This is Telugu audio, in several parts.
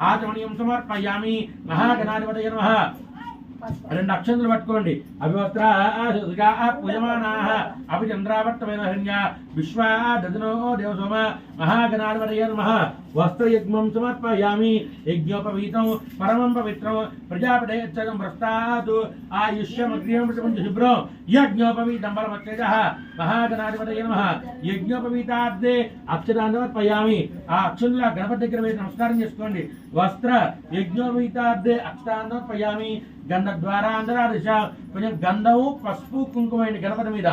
ఆచమనీయం సమర్పయామి మహాగణాధిపతయ నమ. రెండు అక్షంతులు పట్టుకోండి. అభివస్త్ర పూజమానా అభిచంద్రావర్తమైన హృణ్య విశ్వ దదనో దేవసోమ. మహాగణాధిపతయ నమః. వస్త్రయజ్ఞం సమర్పయామి. యజ్ఞోపవీతం పరమం పవిత్రం. ప్రజాపతయచ్చగం భ్రష్టాతు ఆయుష్యమగ్రియం శుభ్రం. యజ్ఞోపవీతం పరమత్యజ మహాగణాధిపతయ నమః. యజ్ఞోపవీతార్థే అక్షరాన్ని సమర్పయామి. ఆ అక్షరుల గణపతి దగ్గర వేసి నమస్కారం చేసుకోండి. వస్త్ర యజ్ఞోపవీతార్థే అక్షరాన్ని సమర్పయామి. గంధ ద్వారా అందరూ దిశ కొంచెం గంధము పసుపు కుంకుమైంది గణపతి మీద.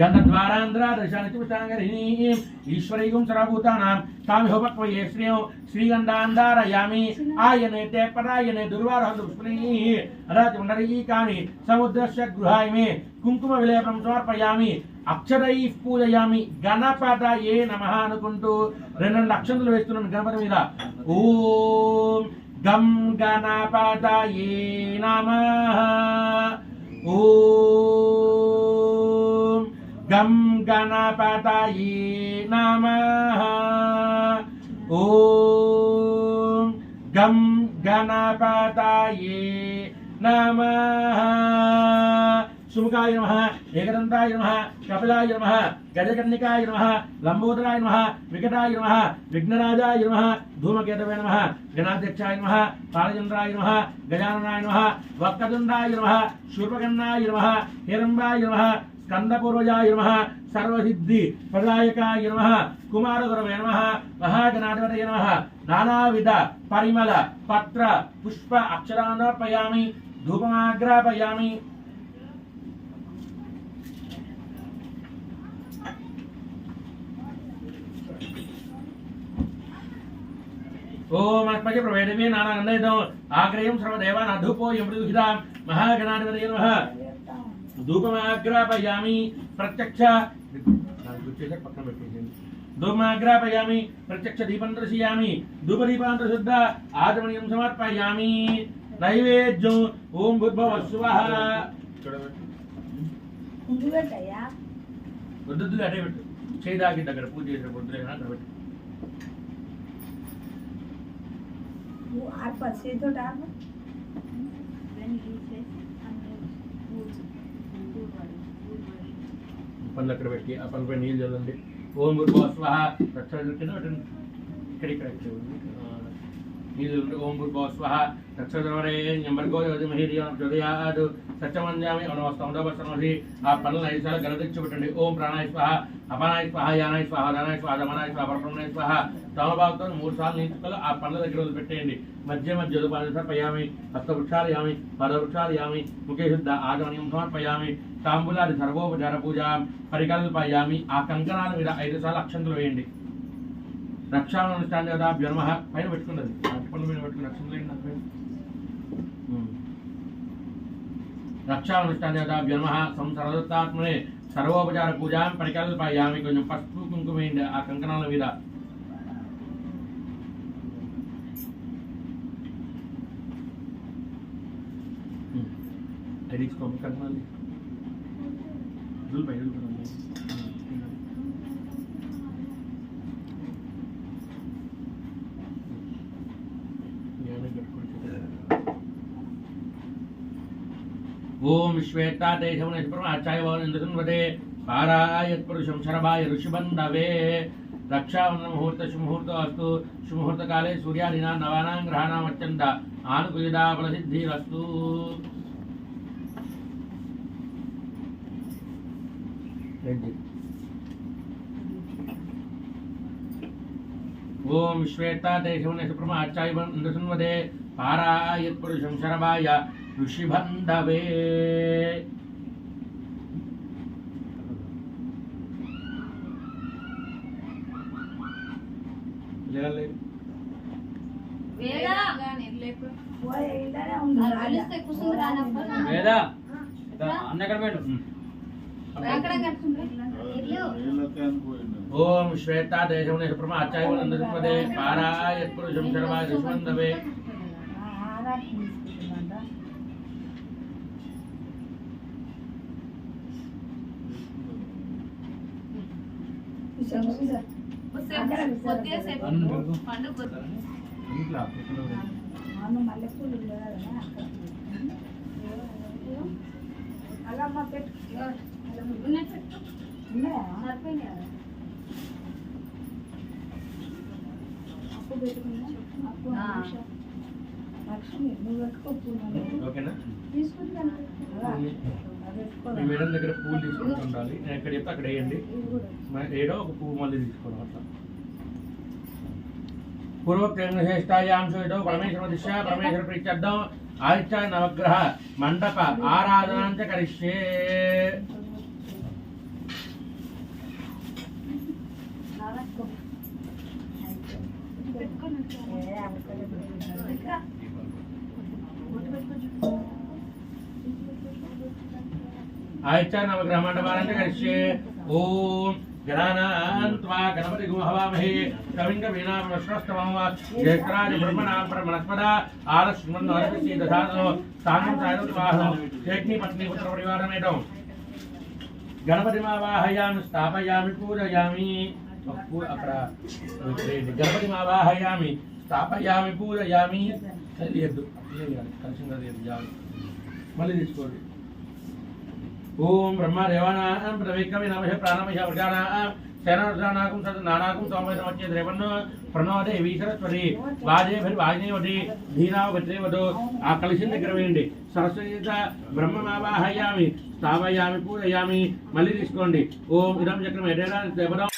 గంధద్వారాంధ్రాదశానితిపుష్టాంగరిణీం ఈశ్వరీగం సర్వభూతానాం తామిహోపక్వయే శ్రియం శ్రీగంధాంధారయామి ఆయనే పరాయనే దుర్వారహంతు పుష్పణీః సముద్రస్య గృహాయ కుంకుమ విలేపం సమర్పయామి అక్షరై పూజయామి గణపత ఏ నమ అనుకుంటూ రెండు రెండు అక్షంతులు వేస్తున్నాను గణపతి మీద. ఓం గం గణపత ఏ నమ. గం గణపతయే నమః. ఓం గం గణపతయే నమః. సుముఖాయ నమః ఏకదంతాయ నమః కపిలాయ నమః గజకర్ణికాయ నమః లంబోదరాయ నమః వికటాయ నమః విఘ్నరాజాయ నమః ధూమకేతవే నమః గణాధ్యక్షాయ నమః పాలచంద్రాయ నమః గజాననాయ నమః వక్రతుండాయ నమః శూర్పకర్ణాయ నమః హిరంబాయ నమః స్కందపూర్వజాయ నమ సర్వసిద్ధి ప్రదాయకాయ నమ కుమారగురవే నమ మహాగణాధిపతయ నమ నానావిధ పరిమళ పత్ర పుష్ప అక్షరాన్నర్పయామి ధూపమాగ్రాపయామి ఓం అస్మజ ప్రవేదమే నానానందయితం ఆగ్రయం సర్వదేవాన్ అధూపోయం మృదుహితాం మహాగణాధిపతయ నమ ధూపమాగ్రాపయామి ప్రత్యక్ష దానికి వచ్చేసాక పక్కన పెట్టేసేయండి ధూపమాగ్రాపయామి ప్రత్యక్ష దీపం దర్శయామి ధూపదీపాంతర శుద్ధ ఆచమనీయం సమర్పయామి నైవేద్యం ఓం భూర్భవ స్వః ముందు పెట్టయ్యా వద్దు అటే పెట్టు చేదాకి దగ్గర పూజ చేసిన పొద్దులే కానీ అక్కడ పెట్టు నువ్వు ఆర్ప చేతితో ఆర్ప పనులు అక్కడ పెట్టి ఆ పనులపై నీళ్ళు చల్లండి. ఓం భూర్భవ స్వః రక్షణ కింద ఇక్కడ ఇక్కడ నీళ్ళు చల్లండి. ఓం భూర్భవ స్వః రక్షణవరే నెంబర్గో యోజమహీర్యం హృదయాదు సత్యమంజామి అనవస్తమసి ఆ పనులను ఐదు సార్లు గణదించి పెట్టండి ఓం ప్రాణాయ స్వహ అపానాయ స్వాహ యానాయ స్వాహ ధనాయ స్వాహ దమనాయ స్వాహ పరప్రమణాయ స్వాహ. తమభాగంతో మూడు సార్లు నీచుకలు ఆ పనుల దగ్గర వదిలిపెట్టేయండి. మధ్య మధ్య సమర్పయామి హస్తవృక్షాలు యామి పదవృక్షాలు యామి ముఖేశుద్ధ ఆగమనీయం సమర్పయామి తాంబూలాది సర్వోపచార పూజ పరికల్పయామి ఆ కంకణాల మీద ఐదు సార్లు అక్షంతలు వేయండి. రక్షానుష్ఠాన కదా జన్మ పైన పెట్టుకున్నది. అటుపండు మీద పెట్టుకుని అక్షంతలు వేయండి. రక్షానుష్ఠాన కదా జన్మ సంసరదత్తాత్మనే సర్వోపచార పూజాం పరికల్పయామి కొంచెం పసుపు కుంకుమ వేయండి ఆ కంకణాల మీద ఉమ్. అది కంకణాలు ఓం శ్వేతా దేశమునేశ్వరం వదే పారాయత్పురుషం శరభాయ ఋషిబంధవే. రక్షావన ముహూర్త శుముహూర్త అస్తు శుముహూర్త కాలే సూర్యాదినా నవానాం గ్రహాణం అత్యంత. ఆనుకూలదా ప్రసిద్ధిరస్తు ఓం శ్వేతా దేశమునేశ్వరం ఆచార్యవదే పారాయత్పురుషం శరభాయ ఋషిబంధవే లేలే. పోయి ఇలానే ఉంది అలిస్తే కూర్చుంది రానప్ప వేద అన్న ఎక్కడ పోయిండు ఉమ్. ఎక్కడ కట్టుకుంటారు ఓం శ్వేతా దేశమునేశ్వరం ఆచార్యవదే పారాయత్పురుషం శరభాయ ఋషిబంధవే ఆరాటం తీసుకుంటుందంట మల్లెపూలు కదా అక్కడ అల్లమ్మ పెట్టు ఉన్నట్టు పెట్టు. ఉన్నాయా సరిపోయింది కదా. అప్పు పెట్టుకున్నా అప్పు మీ మేడం దగ్గర పూలు తీసుకుంటూ ఉండాలి. నేను ఎక్కడ చెప్తే అక్కడ వేయండి. ఏడో ఒక పువ్వు మళ్ళీ తీసుకోవడం అట్లా. పూర్వోక్తం శ్రేష్టాయాం సుయితో పరమేశ్వర దిశ పరమేశ్వర ప్రీత్యర్థం ఆదిత్య నవగ్రహ మండప ఆరాధనాంచ కరిష్యే. ఏ అక్కడ ఇంకా ఆదిత్య నవగ్రహ మండపానంచ కరిష్యే ఓం గణానాన్త్వా గణపతి గుహవామహే కవింగ వీణామశ్వస్తమం జ్యేష్ఠరాజ బ్రహ్మణా బ్రహ్మణస్పద ఆలస్మన్ అర్పిసి దశాదో సాంగం సాయం వాహనం శేగ్ని పత్ని పుత్ర పరివారమేటం గణపతి మావాహయామి స్థాపయామి పూజయామి ఒక పూ- అక్కడ ఇక్కడ గణపతి మావాహయామి స్థాపయామి పూజయామి తెలియద్దు కలిసి తెలియదు మళ్ళీ తీసుకోండి. ఓం బ్రహ్మ దేవానాం ప్రవిక్రమి నమః ప్రాణమహ ప్రజానాం శరణానాకం సద్ నానాకం సోమయమచ్చే ద్రేవన్న ప్రణోదే వీసరస్వరి వాజే భరి వాజనేవటి ధీనావ భద్రేవదో ఆ కలిసిన దగ్గర వేయండి. సరస్వతి బ్రహ్మమావాహయామి స్థాపయామి పూజయామి మళ్ళీ తీసుకోండి. ఓం ఇదం చక్రం ఎడేడా దేవరం